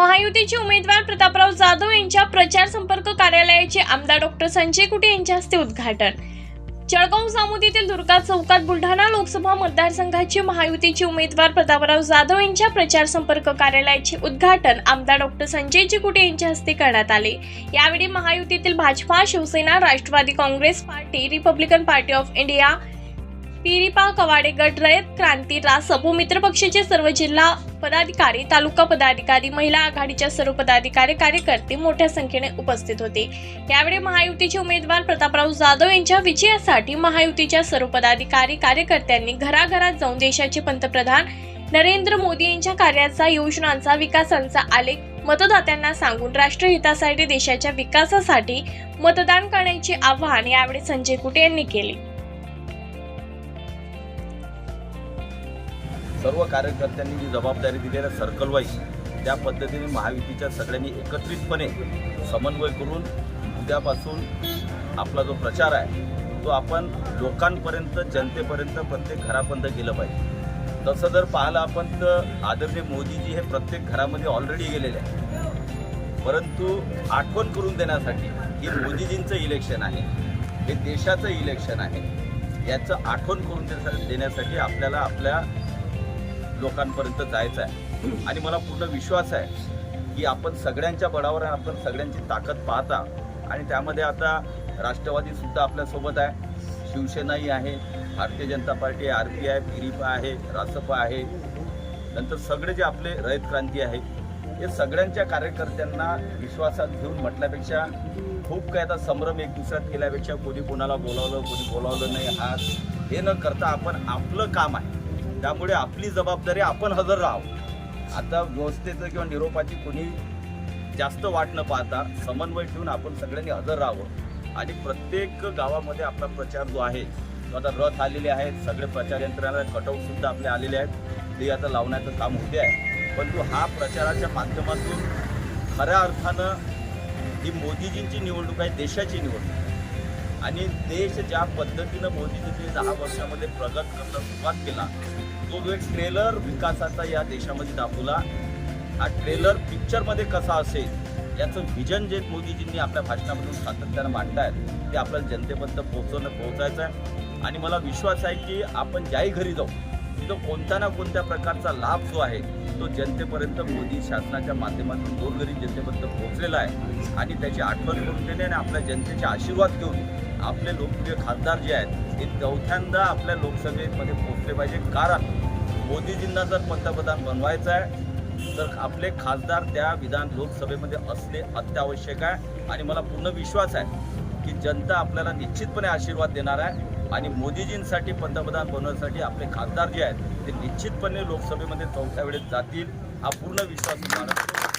महायुतीचे उमेदवार प्रतापराव जाधव यांच्या प्रचार संपर्क कार्यालयाचे आमदार डॉक्टर संजय कुटे यांच्या हस्ते उद्घाटन. जळगाव सामुदीतील दुर्गा चौकात बुलढाणा लोकसभा मतदारसंघाचे महायुतीचे उमेदवार प्रतापराव जाधव यांच्या प्रचार संपर्क कार्यालयाचे उद्घाटन आमदार डॉक्टर संजय चिकुटे यांच्या हस्ते करण्यात आले. यावेळी महायुतीतील Bhajapa Shivsena Rashtrawadi Congress party Republican party of India Piripa Kawade गट रयत क्रांती रासप व मित्र पक्षाचे सर्व जिल्हा पदाधिकारी तालुका पदाधिकारी महिला आघाडीच्या सर्व पदाधिकारी कार्यकर्ते मोठ्या संख्येने उपस्थित होते. यावेळी महायुतीचे उमेदवार प्रतापराव जाधव यांच्या विजयासाठी महायुतीच्या सर्व पदाधिकारी कार्यकर्त्यांनी घराघरात जाऊन देशाचे पंतप्रधान नरेंद्र मोदी यांच्या कार्याचा योजनांचा विकासांचा आलेख मतदात्यांना सांगून राष्ट्रहितासाठी देशाच्या विकासासाठी मतदान करण्याचे आवाहन यावेळी संजय कुटे यांनी केले. सर्व कार्यकर्त्यांनी जी जबाबदारी दिलेल्या सर्कल वाईज त्या पद्धतीने महायुतीच्या सगळ्यांनी एकत्रितपणे समन्वय करून उद्यापासून आपला जो प्रचार आहे तो आपण लोकांपर्यंत जनतेपर्यंत प्रत्येक घरापर्यंत गेलं पाहिजे. तसं जर पाहिलं आपण तर आदरणीय मोदीजी हे प्रत्येक घरामध्ये ऑलरेडी गेलेले आहे परंतु आठवण करून देण्यासाठी हे मोदीजींचं इलेक्शन आहे हे देशाचं इलेक्शन आहे याचं आठवण करून देण्यासाठी- देण्यासाठी आपल्याला आपल्या लोकांपर्यंत जायचं आहे. आणि मला पूर्ण विश्वास आहे की आपण सगळ्यांच्या बळावर आपण सगळ्यांची ताकद पाहता. आणि त्यामध्ये आता राष्ट्रवादी सुद्धा आपल्यासोबत आहे. शिवसेनाही आहे Bharatiya Janata party R P I Phiripa आहे रासपा आहे. नंतर सगळे जे आपले रयत क्रांती आहे हे सगळ्यांच्या कार्यकर्त्यांना विश्वासात घेऊन म्हटल्यापेक्षा खूप काय आता संभ्रम एक दुसऱ्यात केल्यापेक्षा कोणी कोणाला बोलावलं कोणी बोलावलं नाही. हा हे न करता आपण आपलं काम आहे. त्यामुळे आपली जबाबदारी आपण हजर राहावं. आता व्यवस्थेचं किंवा निरोपाची कोणी जास्त वाट न पाहता समन्वय ठेवून आपण सगळ्यांनी हजर राहावं. आणि प्रत्येक गावामध्ये आपला प्रचार जो आहे तो आता रथ आलेले आहेत सगळे प्रचार यंत्रणा कटआउट सुद्धा आपले आलेले आहेत. ते आता लावण्याचं काम होते आहे. परंतु हा प्रचाराच्या माध्यमातून खऱ्या अर्थानं ही मोदीजींची निवडणूक आहे देशाची निवडणूक. आहे. आणि देश ज्या पद्धतीनं मोदीजींनी दहा वर्षामध्ये प्रगत करणं सुरुवात केला तो जो एक ट्रेलर विकासाचा या देशामध्ये दाखवला हा ट्रेलर पिक्चरमध्ये कसा असेल याचं विजन जे मोदीजींनी आपल्या भाषणामधून सातत्यानं मांडतायत ते आपल्याला जनतेपर्यंत पोहोचवणं पोहोचायचं आहे आणि मला विश्वास आहे की आपण ज्याही घरी जाऊ तिथं कोणत्या ना कोणत्या प्रकारचा लाभ जो आहे तो जनतेपर्यंत मोदी शासनाच्या माध्यमातून गोरगरीब जनतेपर्यंत पोहोचलेला आहे. आणि त्याची आठवण करून देणे आणि आपल्या जनतेचे आशीर्वाद घेऊन आपले लोकप्रिय खासदार जे आहेत ते चौथ्यांदा आपल्या लोकसभेमध्ये पोहोचले पाहिजे. कारण मोदीजींना जर पंतप्रधान बनवायचं आहे तर आपले खासदार त्या विधान लोकसभेमध्ये असणे अत्यावश्यक आहे. आणि मला पूर्ण विश्वास आहे की जनता आपल्याला निश्चितपणे आशीर्वाद देणार आहे. आणि मोदीजींसाठी पंतप्रधान बनवण्यासाठी आपले खासदार जे आहेत ते निश्चितपणे लोकसभेमध्ये चौथ्या वेळेस जातील हा पूर्ण विश्वास मला